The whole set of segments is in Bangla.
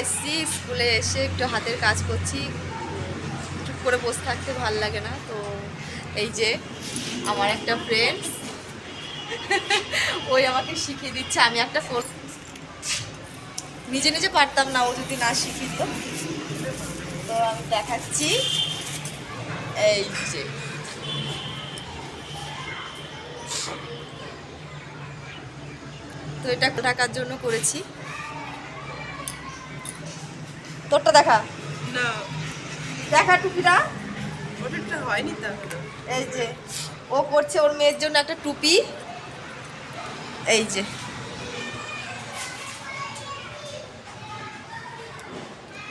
এসছি, স্কুলে এসে একটু হাতের কাজ করছি, চুপ করে বসে থাকতে ভালো লাগে না, তো এই যে আমার একটা ফ্রেন্ড ওই আমাকে শিখিয়ে দিচ্ছে, আমি একটা ফোন নিজে নিজে পারতাম না ও যদি না শিখিত। তো আমি দেখাচ্ছি, এই যে। তো এটা টাকার জন্য করেছি। তোরটা দেখা। না। দেখা টুপিটা। ওটা হয়নি তাহলে এই যে ও করছে ওর মেয়ের জন্য একটা টুপি। এই যে।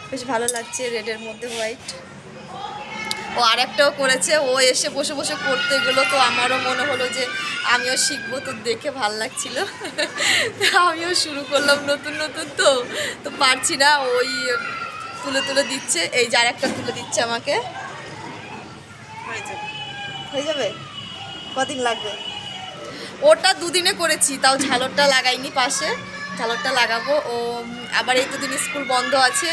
বেশ ভালো লাগছে রেডের মধ্যে হোয়াইট ও আরেকটাও করেছে ও এসে বসে বসে করতে গেলো তো আমারও মনে হলো যে আমিও শিখব তো দেখে ভালো লাগছিল। আমিও শুরু করলাম নতুন নতুন তো। তো পারছি না ওই তুলে তুলে দিচ্ছে এই যে আরেকটা তুলে দিচ্ছে আমাকে। হয়ে যাবে। হয়ে যাবে? কদিন লাগবে? ওটা দুদিনে করেছি তাও ঝালরটা লাগাইনি পাশে। ঝালরটা লাগাবো ও আবার এই দুদিন স্কুল বন্ধ আছে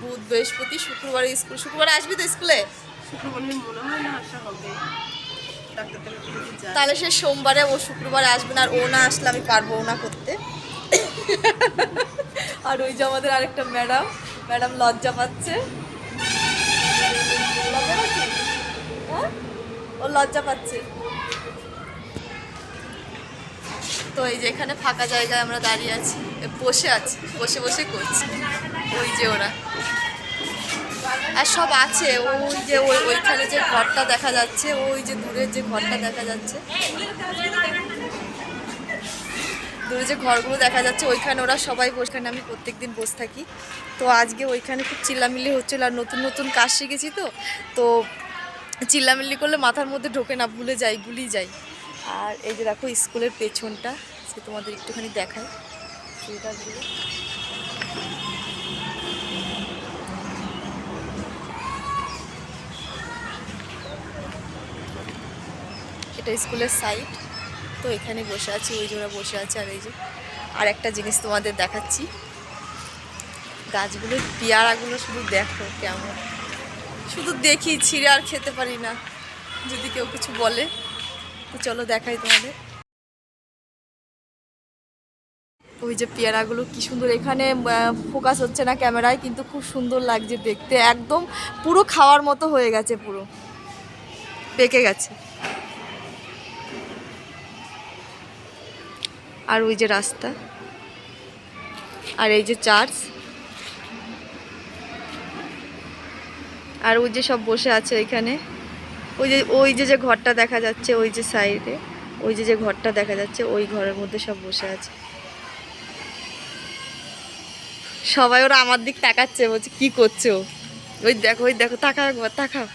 বুধ বৃহস্পতি শুক্রবারে স্কুল। শুক্রবারে আসবি তো স্কুলে? তাহলে সে সোমবারে ও শুক্রবারে আসবে না আর ও না আসলে আমি পারব ও না করতে। আর ওই যে আমাদের আরেকটা ম্যাডাম ম্যাডাম লজ্জা পাচ্ছে? হ্যাঁ? ও লজ্জা পাচ্ছে। তো এই যে এখানে ফাঁকা জায়গায় আমরা দাঁড়িয়ে আছি বসে আছি, বসে বসে করছি। ওই যে ওরা। আর সব আছে, ওই যে ওই ওইখানে যে ঘরটা দেখা যাচ্ছে, ওই যে দূরের যে ঘরটা দেখা যাচ্ছে। দূরে যে ঘরগুলো দেখা যাচ্ছে, ওইখানে ওরা সবাই ওইখানে আমি প্রত্যেকদিন বসে থাকি। তো আজকে ওইখানে খুব চিল্লামিল্লি হচ্ছিল আর নতুন নতুন কাজ শিখেছি তো। তো চিল্লামিল্লি করলে মাথার মধ্যে ঢোকে না, ভুলে যাই ভুলেই যাই। আর এই যে দেখো স্কুলের পেছনটা, সে তোমাদের একটুখানি দেখায় এটা স্কুলের সাইড তো এখানে বসে আছি, ওই জোড়া বসে আছে আর এই যে। আর একটা জিনিস তোমাদের দেখাচ্ছি। গাছগুলোর পেয়ারাগুলো শুধু দেখো কেমন। শুধু দেখি, ছিঁড়ে আর খেতে পারি না, যদি কেউ কিছু বলে। তো চলো দেখাই তোমাদের। ওই যে পেয়ারাগুলো কি সুন্দর, এখানে ফোকাস হচ্ছে না ক্যামেরায়, কিন্তু খুব সুন্দর লাগছে দেখতে। একদম পুরো খাওয়ার মতো হয়ে গেছে পুরো। পেকে গেছে। আর ওই যে রাস্তা। আর এই যে চার্চ। আর ওই যে সব বসে আছে এখানে। ওই যে ওই যে যে ঘরটা দেখা যাচ্ছে ওই যে সাইডে, ওই যে যে ঘরটা দেখা যাচ্ছে ওই ঘরের মধ্যে সব বসে আছে। সবাই ওরা আমার দিক তাকাচ্ছে, বলছে, কি করছ ওই দেখো ওই দেখো, তাকাও একবার, তাকাও।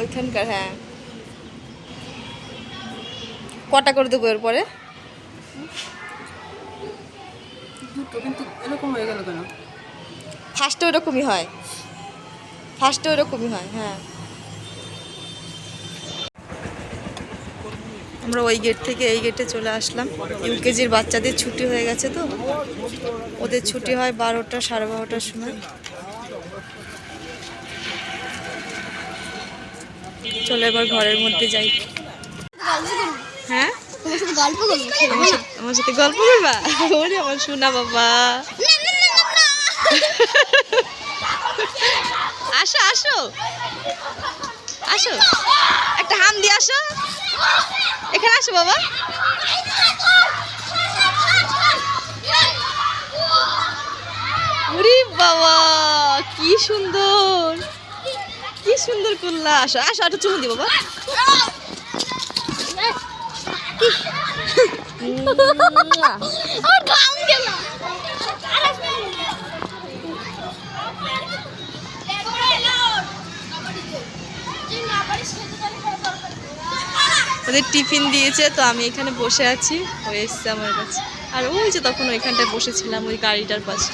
ওইখানকার হ্যাঁ। কটা করে দেবো এরপরে? দুটো কিন্তু এরকম হয়ে গেল কেন? ফার্স্টে ওরকমই হয়। ফার্স্টে ওরকমই হয় হ্যাঁ। আমরা ওই গেট থেকে এই গেটে চলে আসলাম। ইউকেজির বাচ্চাদের ছুটি হয়ে গেছে তো। ওদের ছুটি হয় বারোটা সাড়ে বারোটার সময়। চলো এবার ঘরের মধ্যে যাই। হ্যাঁ? আমার সাথে গল্প করবা? ওরে আমার শোনা বাবা। আসো আসো। আসো। একটা হাম দিয়ে আসো। এখানে আসো বাবা। বাবা, কি সুন্দর। সুন্দর করলা আসো আসো একটা চুমু দি বাবা ওদের টিফিন দিয়েছে তো আমি এখানে বসে আছি। ও এসছে আমার কাছে। আর ওই যে তখন ওইখানটায় বসেছিলাম ওই গাড়িটার পাশে।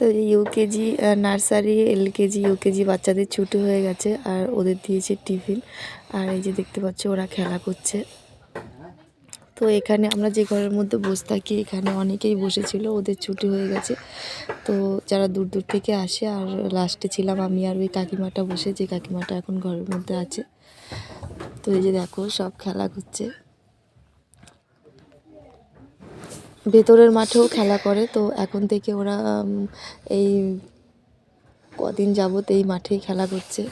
তো ইউকেজি নার্সারি এলকেজি ইউকেজি বাচ্চাদের ছুটি হয়ে গেছে আর ওদের দিয়েছে টিফিন। আর এই যে দেখতে পাচ্ছ ওরা খেলা করছে। তো এখানে আমরা যে ঘরের মধ্যে বসে থাকি, এখানে অনেকেই বসেছিল, ওদের ছুটি হয়ে গেছে। তো যারা দূর দূর থেকে আসে, আর লাস্টে ছিলাম আমি আর ওই কাকিমাটা বসে, যে কাকিমাটা এখন ঘরের মধ্যে আছে। তো এই যে দেখো সব খেলা করছে। ভেতরের মাঠেও খেলা করে তো এখন থেকে ওরা এই কদিন যাবত এই মাঠেই খেলা করছে।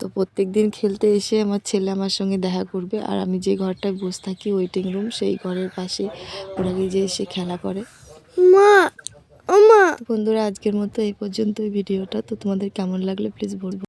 তো প্রত্যেক দিন খেলতে এসে আমার ছেলে আমার সঙ্গে দেখা করবে আর আমি যে ঘরটায় বসে থাকি ওয়েটিং রুম সেই ঘরের পাশে ওরা যে এসে খেলা করে। মা। বন্ধুরা আজকের মতো এই পর্যন্তই ভিডিওটা তো তোমাদের কেমন লাগল প্লিজ বলব।